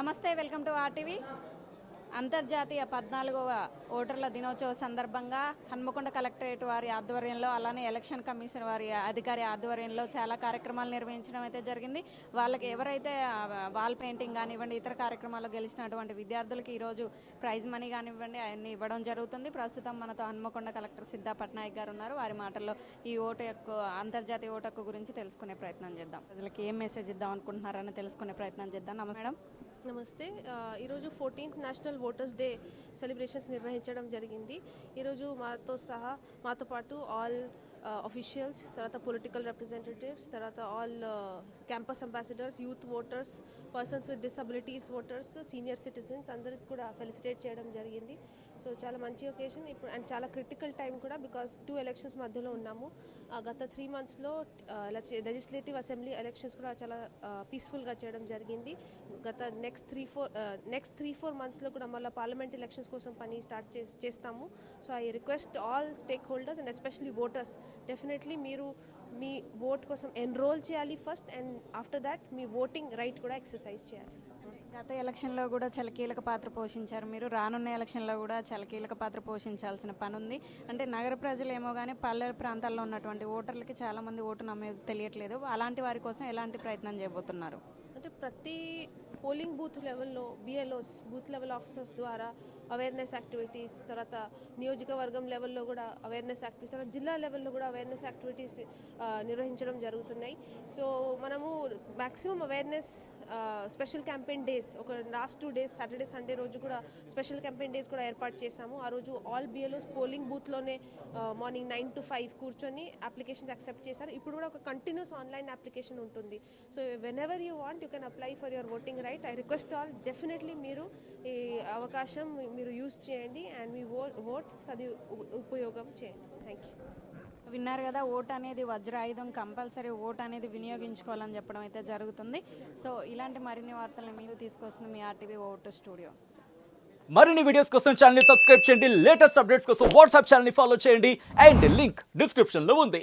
నమస్తే welcome to RTV. అంతర్జాతీయ పద్నాలుగవ ఓటర్ల దినోత్సవ సందర్భంగా హన్మకొండ కలెక్టరేట్ వారి ఆధ్వర్యంలో అలానే ఎలక్షన్ కమిషన్ వారి అధికారి ఆధ్వర్యంలో చాలా కార్యక్రమాలు నిర్వహించడం అయితే జరిగింది. వాళ్ళకి ఎవరైతే వాల్ పెయింటింగ్ కానివ్వండి ఇతర కార్యక్రమాల్లో గెలిచినటువంటి విద్యార్థులకి ఈరోజు ప్రైజ్ మనీ కానివ్వండి అవన్నీ ఇవ్వడం జరుగుతుంది. ప్రస్తుతం మనతో హన్మకొండ కలెక్టర్ సిద్ధా పట్నాయక్ గారు ఉన్నారు. వారి మాటల్లో ఈ ఓటు యొక్క అంతర్జాతీయ ఓటు హక్కు గురించి తెలుసుకునే ప్రయత్నం చేద్దాం. ప్రజలకి ఏం మెసేజ్ ఇద్దాం అనుకుంటున్నారని తెలుసుకునే ప్రయత్నం చేద్దాం. నమస్తే మేడం. నమస్తే. ఈరోజు fourteenth national voters day celebrations నిర్వహించడం జరిగింది. ఈరోజు మాతో సహా మాతో పాటు ఆల్ Uh, అఫీషియల్స్ తర్వాత పొలిటికల్ రిప్రజెంటేటివ్స్ తర్వాత all campus ambassadors youth voters persons with disabilities voters senior citizens అందరికి కూడా ఫెలిసిటేట్ చేయడం జరిగింది. సో చాలా మంచి ఒకేషన్ ఇప్పుడు అండ్ చాలా క్రిటికల్ టైం కూడా బికాస్ టూ ఎలక్షన్స్ మధ్యలో ఉన్నాము. ఆ, గత త్రీ మంత్స్లో లెజిస్లేటివ్ అసెంబ్లీ ఎలక్షన్స్ కూడా చాలా పీస్ఫుల్గా చేయడం జరిగింది. గత next three four next three four మంత్స్లో కూడా మళ్ళీ పార్లమెంట్ ఎలక్షన్స్ కోసం పని స్టార్ట్ చేస్తాము. So I request all stakeholders and especially voters definitely మీరు మీ ఓట్ కోసం ఎన్రోల్ చేయాలి ఫస్ట్ అండ్ ఆఫ్టర్ దాట్ మీ ఓటింగ్ రైట్ కూడా ఎక్సర్సైజ్ చేయాలి. గత ఎలక్షన్లో కూడా చాలా కీలక పాత్ర పోషించారు. మీరు రానున్న ఎలక్షన్లో కూడా చాలా కీలక పాత్ర పోషించాల్సిన పని ఉంది. అంటే నగర ప్రజలు ఏమో కానీ పల్లె ప్రాంతాల్లో ఉన్నటువంటి ఓటర్లకి చాలామంది ఓటు నమ్మేది తెలియట్లేదు. అలాంటి వారి కోసం ఎలాంటి ప్రయత్నం చేయబోతున్నారు? అంటే ప్రతి పోలింగ్ బూత్ లెవెల్లో బిఎల్ఓస్ బూత్ లెవెల్ ఆఫీసర్స్ ద్వారా అవేర్నెస్ యాక్టివిటీస్ తర్వాత నియోజకవర్గం లెవెల్లో కూడా అవేర్నెస్ యాక్టివిటీస్ తర్వాత జిల్లా లెవెల్లో కూడా అవేర్నెస్ యాక్టివిటీస్ నిర్వహించడం జరుగుతున్నాయి. సో మనము maximum awareness special campaign days ఒక last two days Saturday Sunday రోజు కూడా స్పెషల్ క్యాంపెయిన్ డేస్ కూడా ఏర్పాటు చేశాము. ఆ రోజు ఆల్ బిఎల్ఓస్ పోలింగ్ బూత్లోనే మార్నింగ్ నైన్ టు ఫైవ్ కూర్చొని అప్లికేషన్స్ యాక్సెప్ట్ చేశారు. ఇప్పుడు కూడా ఒక కంటిన్యూస్ ఆన్లైన్ అప్లికేషన్ ఉంటుంది. So whenever you want you can apply for your voting right I request all definitely మీరు ఈ అవకాశం మీరు యూజ్ చేయండి అండ్ మీ ఓ ఓట్ సది ఉపయోగం చేయండి. థ్యాంక్ యూ విన్నారు కదా ఓట్ అనేది వజ్రాయుధం కంపల్సరీ ఓటు అనేది వినియోగించుకోవాలని చెప్పడం అయితే జరుగుతుంది. సో ఇలాంటి మరిన్ని వార్తలను మీకు తీసుకొస్తుంది మీ ఆర్టీవీ ఓటు స్టూడియో. మరిన్ని వీడియోస్ కోసం ఛానల్ సబ్స్క్రైబ్ చేయండి. లేటెస్ట్ అప్డేట్స్ కోసం వాట్సాప్ ఛానల్ ఫాలో చేయండి. అండ్ లింక్ డిస్క్రిప్షన్లో ఉంది.